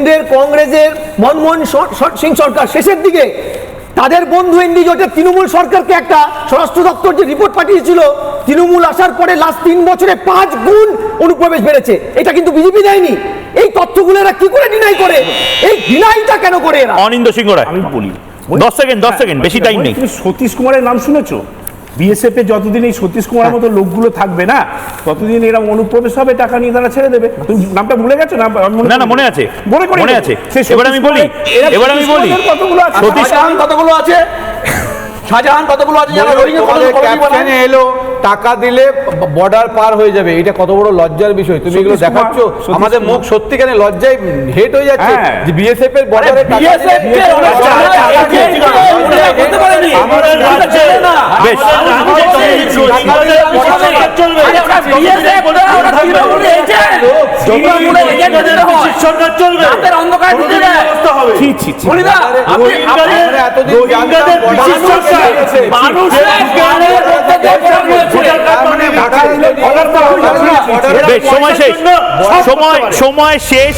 কেন্দ্রের কংগ্রেসের মনমোহন স- সরকার শেষের দিকে তাদের বন্ধু এনডি জোটের তৃণমূল সরকারকে একটা স্বরাষ্ট্র দপ্তর যে রিপোর্ট পাঠিয়েছিল তৃণমূল আসার পরে লাস্ট তিন বছরে পাঁচ গুণ অনুপ্রবেশ বেড়েছে। এটা কিন্তু বিজেপি দেয়নি। এই তথ্যগুলো এরা কি করে ডিনাই করে? এই ডিনাইটা কেন করে এরা? অনিন্দ সিংহ রায়। আমি বলি। দশ সেকেন্ড দশ সেকেন্ড বেশি টাইম নেই। তুমি সতীশ কুমারের নাম শুনেছো? বিএসএফ এ যতদিন এই সতীশ কুমারের মতো লোকগুলো থাকবে না ততদিন এরা অনুপ্রবেশ হবে টাকা নিয়ে তারা ছেড়ে দেবে। তুমি নামটা ভুলে গেছো? না না, না, মনে আছে। মনে করে মনে আছে। এবার আমি বলি, এবার আমি বলি। কতগুলো আছে? সতীশ- শাহজাহান কতগুলো আছে? শাহজাহান কতগুলো আছে যারা রোহিঙ্গা তোমাদের ক্যাপ্টেনে এলো টাকা দিলে বর্ডার পার হয়ে যাবে। এটা কত বড় লজ্জার বিষয়। তুমি এগুলো দেখাচ্ছ আমাদের মুখ সত্যিকারে লজ্জায় হেট হয়ে যাচ্ছে হ্যাঁ। বিএসএফ এর বর্ডারে সময় শেষ সময় সময় শেষ